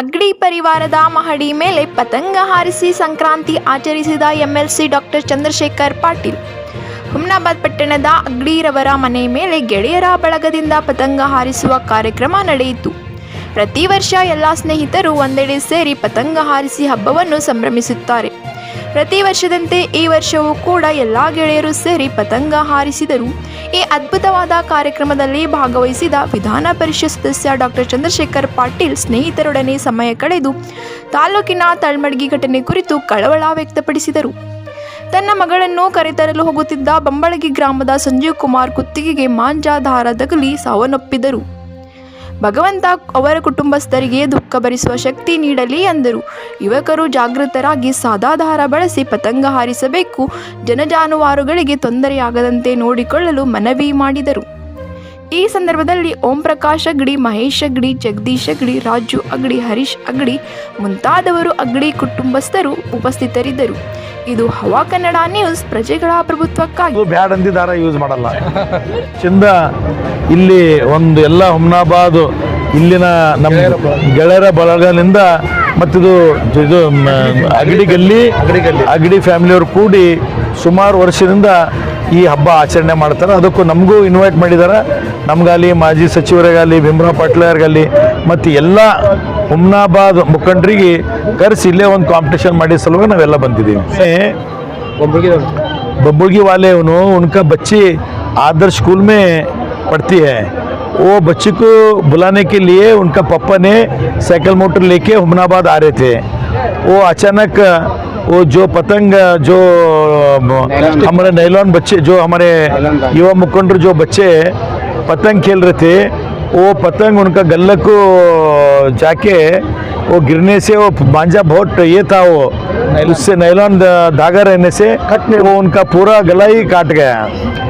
ಅಗ್ಡಿ ಪರಿವಾರದ ಮಹಡಿ ಮೇಲೆ ಪತಂಗ ಹಾರಿಸಿ ಸಂಕ್ರಾಂತಿ ಆಚರಿಸಿದ ಎಂಎಲ್ಸಿ ಡಾಕ್ಟರ್ ಚಂದ್ರಶೇಖರ್ ಪಾಟೀಲ್. ಹುಮ್ನಾಬಾದ್ ಪಟ್ಟಣದ ಅಗ್ಡಿರವರ ಮನೆ ಮೇಲೆ ಗೆಳೆಯರ ಬಳಗದಿಂದ ಪತಂಗ ಹಾರಿಸುವ ಕಾರ್ಯಕ್ರಮ ನಡೆಯಿತು. ಪ್ರತಿ ವರ್ಷ ಎಲ್ಲ ಸ್ನೇಹಿತರು ಒಂದೆಡೆ ಸೇರಿ ಪತಂಗ ಹಾರಿಸಿ ಹಬ್ಬವನ್ನು ಸಂಭ್ರಮಿಸುತ್ತಾರೆ. ಪ್ರತಿ ವರ್ಷದಂತೆ ಈ ವರ್ಷವೂ ಕೂಡ ಎಲ್ಲ ಗೆಳೆಯರು ಸೇರಿ ಪತಂಗ ಹಾರಿಸಿದರು. ಈ ಅದ್ಭುತವಾದ ಕಾರ್ಯಕ್ರಮದಲ್ಲಿ ಭಾಗವಹಿಸಿದ ವಿಧಾನ ಪರಿಷತ್ ಸದಸ್ಯ ಡಾಕ್ಟರ್ ಚಂದ್ರಶೇಖರ್ ಪಾಟೀಲ್ ಸ್ನೇಹಿತರೊಡನೆ ಸಮಯ ಕಳೆದು ತಾಲೂಕಿನ ತಳ್ಮಡ್ಗಿ ಘಟನೆ ಕುರಿತು ಕಳವಳ ವ್ಯಕ್ತಪಡಿಸಿದರು. ತನ್ನ ಮಗಳನ್ನು ಕರೆತರಲು ಹೋಗುತ್ತಿದ್ದ ಬಂಬಳಗಿ ಗ್ರಾಮದ ಸಂಜೀವ್ ಕುಮಾರ್ ಕುತ್ತಿಗೆಗೆ ಮಾಂಜಾಧಾರ ತಗುಲಿ ಸಾವನ್ನಪ್ಪಿದರು. ಭಗವಂತ ಅವರ ಕುಟುಂಬಸ್ಥರಿಗೆ ದುಃಖ ಭರಿಸುವ ಶಕ್ತಿ ನೀಡಲಿ ಎಂದರು ಯುವಕರು ಜಾಗೃತರಾಗಿ ಸಾದಾಧಾರ ಬಳಸಿ ಪತಂಗ ಹಾರಿಸಬೇಕು. ಜನಜಾನುವಾರುಗಳಿಗೆ ತೊಂದರೆಯಾಗದಂತೆ ನೋಡಿಕೊಳ್ಳಲು ಮನವಿ ಮಾಡಿದರು. ಈ ಸಂದರ್ಭದಲ್ಲಿ ಓಂ ಪ್ರಕಾಶ್ ಅಗಡಿ, ಮಹೇಶ್ ಅಗಡಿ, ಜಗದೀಶ್ ಅಗಡಿ, ರಾಜು ಅಗಡಿ, ಹರೀಶ್ ಅಗಡಿ ಮುಂತಾದವರು ಅಗಡಿ ಕುಟುಂಬಸ್ಥರು ಉಪಸ್ಥಿತರಿದ್ದರು. ಇದು ಹವಾ ಕನ್ನಡ ನ್ಯೂಸ್ ಪ್ರಜೆಗಳ ಪ್ರಭುತ್ವಕ್ಕಾಗಿ. ಬ್ಯಾಡ್ ಅಂದಿ ಯೂಸ್ ಮಾಡಲ್ಲ. ಚಿಂದ, ಇಲ್ಲಿ ಒಂದು ಎಲ್ಲ ಹುಮ್ನಾಬಾದ್, ಇಲ್ಲಿನ ನಮ್ಮ ಗೆಳೆಯರ ಬಳಗದಿಂದ ಮತ್ತಿದು ಇದು ಅಗಡಿ ಗಲ್ಲಿ, ಅಗಡಿ ಫ್ಯಾಮಿಲಿಯವರು ಕೂಡಿ ಸುಮಾರು ವರ್ಷದಿಂದ ಈ ಹಬ್ಬ ಆಚರಣೆ ಮಾಡ್ತಾರೆ ಅದಕ್ಕೂ ನಮಗೂ ಇನ್ವೈಟ್ ಮಾಡಿದ್ದಾರೆ ನಮ್ಗಾಲಿ ಮಾಜಿ ಸಚಿವರಿಗಾಲಿ ಭೀಮ್ರಾವ್ ಪಾಟ್ಲರ್ಗಾಲಿ ಮತ್ತು ಎಲ್ಲ ಹುಮ್ನಾಬಾದ್ ಮುಖಂಡರಿಗೆ ಕರೆಸಿ ಇಲ್ಲೇ ಒಂದು ಕಾಂಪಿಟೇಷನ್ ಮಾಡಿ ಸಲುವಾಗಿ ನಾವೆಲ್ಲ ಬಂದಿದ್ದೀವಿ बब्बुगी वाले उन्होंने उनका बच्ची आदर्श स्कूल में पढ़ती है वो बच्ची को बुलाने के लिए उनका पापा ने साइकिल मोटर लेके हुमनाबाद आ रहे थे वो अचानक वो जो पतंग जो हमारे नैलॉन बच्चे जो हमारे युवा मुखंड जो बच्चे पतंग खेल रहे थे वो पतंग उनका गल्ला को जाके वो गिरने से वो मांझा बहुत ये था वो उससे नैलॉन धागा रहने से वो उनका पूरा गला ही काट गया